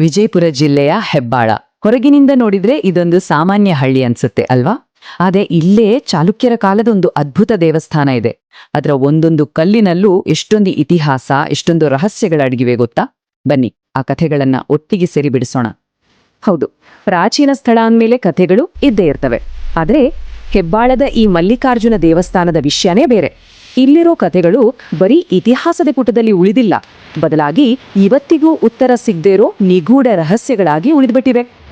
ವಿಜಯಪುರ ಜಿಲ್ಲೆಯ ಹೆಬ್ಬಾಳ. ಹೊರಗಿನಿಂದ ನೋಡಿದ್ರೆ ಇದೊಂದು ಸಾಮಾನ್ಯ ಹಳ್ಳಿ ಅನ್ಸುತ್ತೆ, ಅಲ್ವಾ? ಆದ್ರೆ ಇಲ್ಲೇ ಚಾಲುಕ್ಯರ ಕಾಲದ ಒಂದು ಅದ್ಭುತ ದೇವಸ್ಥಾನ ಇದೆ. ಅದರ ಒಂದೊಂದು ಕಲ್ಲಿನಲ್ಲೂ ಎಷ್ಟೊಂದು ಇತಿಹಾಸ, ಎಷ್ಟೊಂದು ರಹಸ್ಯಗಳ ಅಡಗಿವೆ ಗೊತ್ತಾ? ಬನ್ನಿ, ಆ ಕಥೆಗಳನ್ನ ಒಟ್ಟಿಗೆ ಸೇರಿ ಬಿಡಿಸೋಣ. ಹೌದು, ಪ್ರಾಚೀನ ಸ್ಥಳ ಅಂದಮೇಲೆ ಕಥೆಗಳು ಇದ್ದೇ ಇರ್ತವೆ. ಆದರೆ ಹೆಬ್ಬಾಳದ ಈ ಮಲ್ಲಿಕಾರ್ಜುನ ದೇವಸ್ಥಾನದ ವಿಷಯನೇ ಬೇರೆ. ಇಲ್ಲಿರೋ ಕಥೆಗಳು ಬರೀ ಇತಿಹಾಸದ ಪುಟದಲ್ಲಿ ಉಳಿದಿಲ್ಲ. ಬದಲಾಗಿ ಇವತ್ತಿಗೂ ಉತ್ತರ ಸಿಗದೇರೋ ನಿಗೂಢ ರಹಸ್ಯಗಳಾಗಿ ಉಳಿದುಬಿಟ್ಟಿವೆ.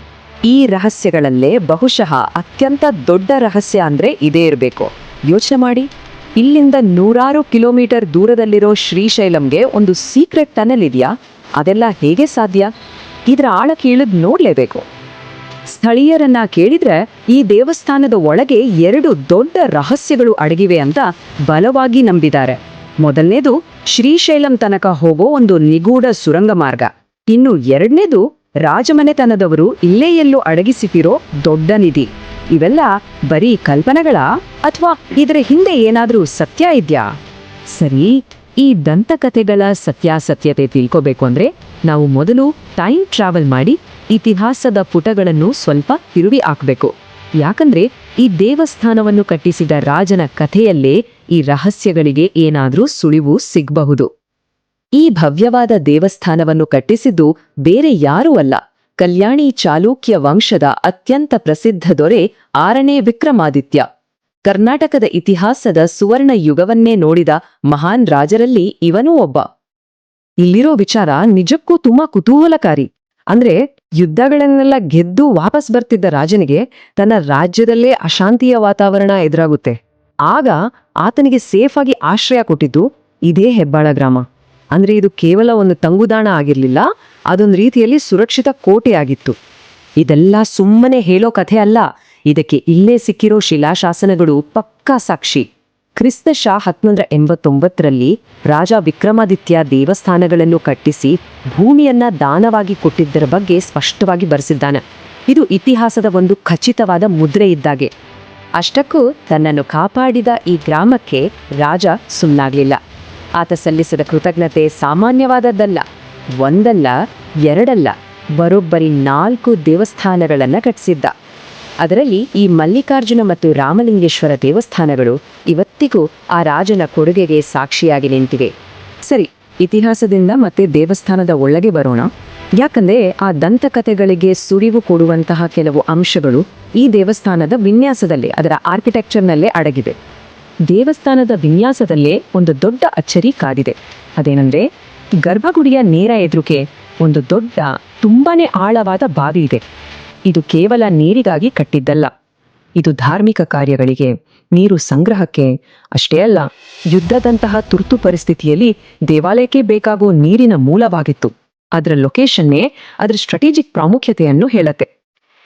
ಈ ರಹಸ್ಯಗಳಲ್ಲೇ ಬಹುಶಃ ಅತ್ಯಂತ ದೊಡ್ಡ ರಹಸ್ಯ ಅಂದ್ರೆ ಇದೇ ಇರಬೇಕು. ಯೋಚನೆ ಮಾಡಿ. ಇಲ್ಲಿಂದ ನೂರಾರು ಕಿಲೋಮೀಟರ್ ದೂರದಲ್ಲಿರೋ ಶ್ರೀಶೈಲಂಗೆ ಒಂದು ಸೀಕ್ರೆಟ್ ಟನಲ್ ಇದೆಯಾ? ಅದೆಲ್ಲ ಹೇಗೆ ಸಾಧ್ಯ? ಇದರ ಆಳ ಇಳಿದು ನೋಡ್ಲೇಬೇಕು. ಸ್ಥಳೀಯರನ್ನ ಕೇಳಿದ್ರೆ ಈ ದೇವಸ್ಥಾನದ ಒಳಗೆ ಎರಡು ದೊಡ್ಡ ರಹಸ್ಯಗಳು ಅಡಗಿವೆ ಅಂತ ಬಲವಾಗಿ ನಂಬಿದ್ದಾರೆ. ಮೊದಲನೇದು ಶ್ರೀಶೈಲಂ ತನಕ ಹೋಗೋ ಒಂದು ನಿಗೂಢ ಸುರಂಗ ಮಾರ್ಗ ಇನ್ನು ಎರಡನೇದು ರಾಜಮನೆತನದವರು ಇಲ್ಲೇ ಎಲ್ಲೋ ಅಡಗಿಸಿಟ್ಟಿರೋ ದೊಡ್ಡ ನಿಧಿ. ಇವೆಲ್ಲ ಬರೀ ಕಲ್ಪನೆಗಳ ಅಥವಾ ಇದರ ಹಿಂದೆ ಏನಾದ್ರೂ ಸತ್ಯ ಇದ್ಯಾ? ಸರಿ, ಈ ದಂತಕಥೆಗಳ ಸತ್ಯಾಸತ್ಯತೆ ತಿಳ್ಕೋಬೇಕು ಅಂದ್ರೆ ನಾವು ಮೊದಲು ಟೈಮ್ ಟ್ರಾವೆಲ್ ಮಾಡಿ ಇತಿಹಾಸದ ಪುಟಗಳನ್ನು ಸ್ವಲ್ಪ ತಿರುವಿ ಹಾಕಬೇಕು. ಯಾಕಂದ್ರೆ ಈ ದೇವಸ್ಥಾನವನ್ನು ಕಟ್ಟಿಸಿದ ರಾಜನ ಕಥೆಯಲ್ಲೇ ಈ ರಹಸ್ಯಗಳಿಗೆ ಏನಾದರೂ ಸುಳಿವು ಸಿಗಬಹುದು. ಈ ಭವ್ಯವಾದ ದೇವಸ್ಥಾನವನ್ನು ಕಟ್ಟಿಸಿದ್ದು ಬೇರೆ ಯಾರೂ ಅಲ್ಲ. ಕಲ್ಯಾಣಿ ಚಾಲುಕ್ಯ ವಂಶದ ಅತ್ಯಂತ ಪ್ರಸಿದ್ಧ ದೊರೆ ಆರನೇ ವಿಕ್ರಮಾದಿತ್ಯ. ಕರ್ನಾಟಕದ ಇತಿಹಾಸದ ಸುವರ್ಣ ಯುಗವನ್ನೇ ನೋಡಿದ ಮಹಾನ್ ರಾಜರಲ್ಲಿ ಇವನೂ ಒಬ್ಬ. ಇಲ್ಲಿರೋ ವಿಚಾರ ನಿಜಕ್ಕೂ ತುಂಬಾ ಕುತೂಹಲಕಾರಿ. ಅಂದ್ರೆ ಯುದ್ಧಗಳನ್ನೆಲ್ಲ ಗೆದ್ದು ವಾಪಸ್ ಬರ್ತಿದ್ದ ರಾಜನಿಗೆ ತನ್ನ ರಾಜ್ಯದಲ್ಲೇ ಅಶಾಂತಿಯ ವಾತಾವರಣ ಎದುರಾಗುತ್ತೆ. ಆಗ ಆತನಿಗೆ ಸೇಫ್ ಆಗಿ ಆಶ್ರಯ ಕೊಟ್ಟಿದ್ದು ಇದೇ ಹೆಬ್ಬಾಳ ಗ್ರಾಮ. ಅಂದ್ರೆ ಇದು ಕೇವಲ ಒಂದು ತಂಗುದಾಣ ಆಗಿರ್ಲಿಲ್ಲ, ಅದೊಂದು ರೀತಿಯಲ್ಲಿ ಸುರಕ್ಷಿತ ಕೋಟೆ ಆಗಿತ್ತು. ಇದೆಲ್ಲ ಸುಮ್ಮನೆ ಹೇಳೋ ಕಥೆ ಅಲ್ಲ. ಇದಕ್ಕೆ ಇಲ್ಲೇ ಸಿಕ್ಕಿರೋ ಶಿಲಾಶಾಸನಗಳು ಪಕ್ಕಾ ಸಾಕ್ಷಿ. ಕ್ರಿಸ್ತ ಶಾ ಹತ್ನೂರ ಎಂಬತ್ತೊಂಬತ್ತರಲ್ಲಿ ರಾಜ ವಿಕ್ರಮಾದಿತ್ಯ ದೇವಸ್ಥಾನಗಳನ್ನು ಕಟ್ಟಿಸಿ ಭೂಮಿಯನ್ನ ದಾನವಾಗಿ ಕೊಟ್ಟಿದ್ದರ ಬಗ್ಗೆ ಸ್ಪಷ್ಟವಾಗಿ ಬರೆಸಿದ್ದಾನೆ. ಇದು ಇತಿಹಾಸದ ಒಂದು ಖಚಿತವಾದ ಮುದ್ರೆ ಇದ್ದಾಗೆ. ಅಷ್ಟಕ್ಕೂ ತನ್ನನ್ನು ಕಾಪಾಡಿದ ಈ ಗ್ರಾಮಕ್ಕೆ ರಾಜ ಸುಮ್ಮನಾಗಲಿಲ್ಲ ಆತ ಸಲ್ಲಿಸಿದ ಕೃತಜ್ಞತೆ ಸಾಮಾನ್ಯವಾದದ್ದಲ್ಲ, ಒಂದಲ್ಲ, ಎರಡಲ್ಲ, ಬರೋಬ್ಬರಿ ನಾಲ್ಕು ದೇವಸ್ಥಾನಗಳನ್ನು ಕಟ್ಟಿಸಿದ್ದ. ಅದರಲ್ಲಿ ಈ ಮಲ್ಲಿಕಾರ್ಜುನ ಮತ್ತು ರಾಮಲಿಂಗೇಶ್ವರ ದೇವಸ್ಥಾನಗಳು ಇವತ್ತಿಗೂ ಆ ರಾಜನ ಕೊಡುಗೆಗೆ ಸಾಕ್ಷಿಯಾಗಿ ನಿಂತಿವೆ. ಸರಿ, ಇತಿಹಾಸದಿಂದ ಮತ್ತೆ ದೇವಸ್ಥಾನದ ಒಳಗೆ ಬರೋಣ. ಯಾಕಂದ್ರೆ ಆ ದಂತಕಥೆಗಳಿಗೆ ಸುರಿವು ಕೊಡುವಂತಹ ಕೆಲವು ಅಂಶಗಳು ಈ ದೇವಸ್ಥಾನದ ವಿನ್ಯಾಸದಲ್ಲಿ, ಅದರ ಆರ್ಕಿಟೆಕ್ಚರ್ನಲ್ಲೇ ಅಡಗಿದೆ ದೇವಸ್ಥಾನದ ವಿನ್ಯಾಸದಲ್ಲೇ ಒಂದು ದೊಡ್ಡ ಅಚ್ಚರಿ ಕಾದಿದೆ. ಅದೇನಂದ್ರೆ, ಗರ್ಭಗುಡಿಯ ನೇರ ಎದುರುಕೆ ಒಂದು ದೊಡ್ಡ, ತುಂಬಾನೇ ಆಳವಾದ ಬಾವಿ ಇದೆ. ಇದು ಕೇವಲ ನೀರಿಗಾಗಿ ಕಟ್ಟಿದ್ದಲ್ಲ. ಇದು ಧಾರ್ಮಿಕ ಕಾರ್ಯಗಳಿಗೆ ನೀರು ಸಂಗ್ರಹಕ್ಕೆ? ಅಷ್ಟೇ ಅಲ್ಲ, ಯುದ್ಧದಂತಹ ತುರ್ತು ಪರಿಸ್ಥಿತಿಯಲ್ಲಿ ದೇವಾಲಯಕ್ಕೆ ಬೇಕಾಗುವ ನೀರಿನ ಮೂಲವಾಗಿತ್ತು. ಅದರ ಲೊಕೇಶನ್ನೇ ಅದರ ಸ್ಟ್ರಾಟಜಿಕ್ ಪ್ರಾಮುಖ್ಯತೆಯನ್ನು ಹೇಳತ್ತೆ.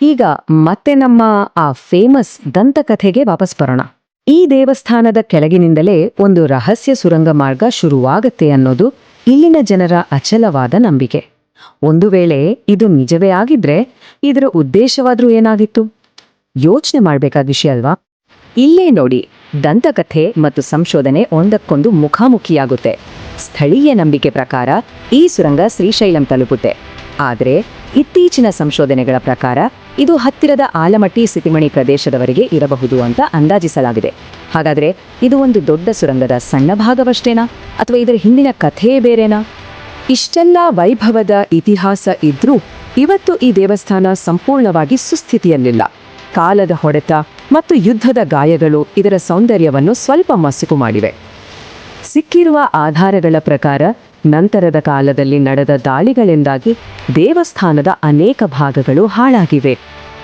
ಈಗ ಮತ್ತೆ ನಮ್ಮ ಆ ಫೇಮಸ್ ದಂತಕಥೆಗೆ ವಾಪಸ್ ಬರೋಣ. ಈ ದೇವಸ್ಥಾನದ ಕೆಳಗಿನಿಂದಲೇ ಒಂದು ರಹಸ್ಯ ಸುರಂಗ ಮಾರ್ಗ ಶುರುವಾಗತ್ತೆ ಅನ್ನೋದು ಇಲ್ಲಿನ ಜನರ ಅಚಲವಾದ ನಂಬಿಕೆ. ಒಂದು ವೇಳೆ ಇದು ನಿಜವೇ ಆಗಿದ್ರೆ ಇದರ ಉದ್ದೇಶವಾದ್ರೂ ಏನಾಗಿತ್ತು? ಯೋಚನೆ ಮಾಡಬೇಕಾದ ವಿಷಯ ಅಲ್ವಾ? ಇಲ್ಲೇ ನೋಡಿ ದಂತಕಥೆ ಮತ್ತು ಸಂಶೋಧನೆ ಒಂದಕ್ಕೊಂದು ಮುಖಾಮುಖಿಯಾಗುತ್ತೆ. ಸ್ಥಳೀಯ ನಂಬಿಕೆ ಪ್ರಕಾರ ಈ ಸುರಂಗ ಶ್ರೀಶೈಲಂ ತಲುಪುತ್ತೆ. ಆದರೆ ಇತ್ತೀಚಿನ ಸಂಶೋಧನೆಗಳ ಪ್ರಕಾರ ಇದು ಹತ್ತಿರದ ಆಲಮಟ್ಟಿ ಸಿತಿಮಣಿ ಪ್ರದೇಶದವರೆಗೆ ಇರಬಹುದು ಅಂತ ಅಂದಾಜಿಸಲಾಗಿದೆ. ಹಾಗಾದರೆ ಇದು ಒಂದು ದೊಡ್ಡ ಸುರಂಗದ ಸಣ್ಣ ಭಾಗವಷ್ಟೇನಾ? ಅಥವಾ ಇದರ ಹಿಂದಿನ ಕಥೆಯೇ ಬೇರೆನಾ? ಇಷ್ಟೆಲ್ಲ ವೈಭವದ ಇತಿಹಾಸ ಇದ್ರೂ ಇವತ್ತು ಈ ದೇವಸ್ಥಾನ ಸಂಪೂರ್ಣವಾಗಿ ಸುಸ್ಥಿತಿಯಲ್ಲಿಲ್ಲ. ಕಾಲದ ಹೊಡೆತ ಮತ್ತು ಯುದ್ಧದ ಗಾಯಗಳು ಇದರ ಸೌಂದರ್ಯವನ್ನು ಸ್ವಲ್ಪ ಮಸುಕು ಮಾಡಿವೆ. ಸಿಕ್ಕಿರುವ ಆಧಾರಗಳ ಪ್ರಕಾರ ನಂತರದ ಕಾಲದಲ್ಲಿ ನಡೆದ ದಾಳಿಗಳಿಂದಾಗಿ ದೇವಸ್ಥಾನದ ಅನೇಕ ಭಾಗಗಳು ಹಾಳಾಗಿವೆ.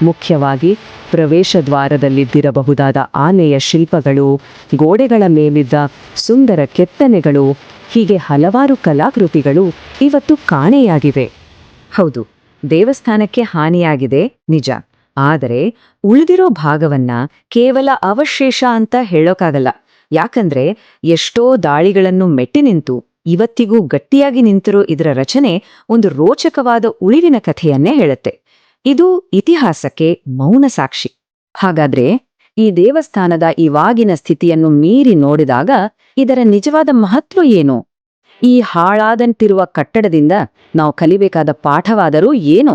ಮುಖ್ಯವಾಗಿ ಪ್ರವೇಶ ದ್ವಾರದಲ್ಲಿದ್ದಿರಬಹುದಾದ ಆನೆಯ ಶಿಲ್ಪಗಳು, ಗೋಡೆಗಳ ಮೇಲಿದ್ದ ಸುಂದರ ಕೆತ್ತನೆಗಳು, ಹೀಗೆ ಹಲವಾರು ಕಲಾಕೃತಿಗಳು ಇವತ್ತು ಕಾಣೆಯಾಗಿವೆ. ಹೌದು, ದೇವಸ್ಥಾನಕ್ಕೆ ಹಾನಿಯಾಗಿದೆ, ನಿಜ. ಆದರೆ ಉಳಿದಿರೋ ಭಾಗವನ್ನ ಕೇವಲ ಅವಶೇಷ ಅಂತ ಹೇಳೋಕ್ಕಾಗಲ್ಲ ಯಾಕಂದ್ರೆ ಎಷ್ಟೋ ದಾಳಿಗಳನ್ನು ಮೆಟ್ಟಿ ನಿಂತು ಇವತ್ತಿಗೂ ಗಟ್ಟಿಯಾಗಿ ನಿಂತಿರೋ ಇದರ ರಚನೆ ಒಂದು ರೋಚಕವಾದ ಉಳಿವಿನ ಕಥೆಯನ್ನೇ ಹೇಳುತ್ತೆ. ಇದು ಇತಿಹಾಸಕ್ಕೆ ಮೌನ ಸಾಕ್ಷಿ. ಹಾಗಾದ್ರೆ ಈ ದೇವಸ್ಥಾನದ ಇವಾಗಿನ ಸ್ಥಿತಿಯನ್ನು ಮೀರಿ ನೋಡಿದಾಗ ಇದರ ನಿಜವಾದ ಮಹತ್ವ ಏನು? ಈ ಹಾಳಾದಂತಿರುವ ಕಟ್ಟಡದಿಂದ ನಾವು ಕಲಿಬೇಕಾದ ಪಾಠವಾದರೂ ಏನು?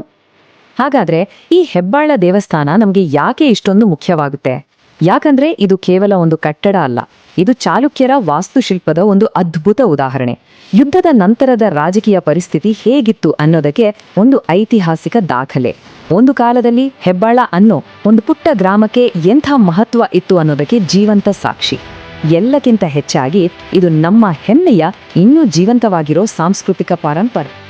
ಹಾಗಾದ್ರೆ ಈ ಹೆಬ್ಬಾಳ ದೇವಸ್ಥಾನ ನಮಗೆ ಯಾಕೆ ಇಷ್ಟೊಂದು ಮುಖ್ಯವಾಗುತ್ತೆ? ಯಾಕಂದ್ರೆ ಇದು ಕೇವಲ ಒಂದು ಕಟ್ಟಡ ಅಲ್ಲ, ಇದು ಚಾಲುಕ್ಯರ ವಾಸ್ತುಶಿಲ್ಪದ ಒಂದು ಅದ್ಭುತ ಉದಾಹರಣೆ. ಯುದ್ಧದ ನಂತರದ ರಾಜಕೀಯ ಪರಿಸ್ಥಿತಿ ಹೇಗಿತ್ತು ಅನ್ನೋದಕ್ಕೆ ಒಂದು ಐತಿಹಾಸಿಕ ದಾಖಲೆ. ಒಂದು ಕಾಲದಲ್ಲಿ ಹೆಬ್ಬಾಳ ಅನ್ನೋ ಒಂದು ಪುಟ್ಟ ಗ್ರಾಮಕ್ಕೆ ಎಂಥ ಮಹತ್ವ ಇತ್ತು ಅನ್ನೋದಕ್ಕೆ ಜೀವಂತ ಸಾಕ್ಷಿ. ಎಲ್ಲಕ್ಕಿಂತ ಹೆಚ್ಚಾಗಿ ಇದು ನಮ್ಮ ಹೆಮ್ಮೆಯ, ಇನ್ನೂ ಜೀವಂತವಾಗಿರೋ ಸಾಂಸ್ಕೃತಿಕ ಪರಂಪರೆ.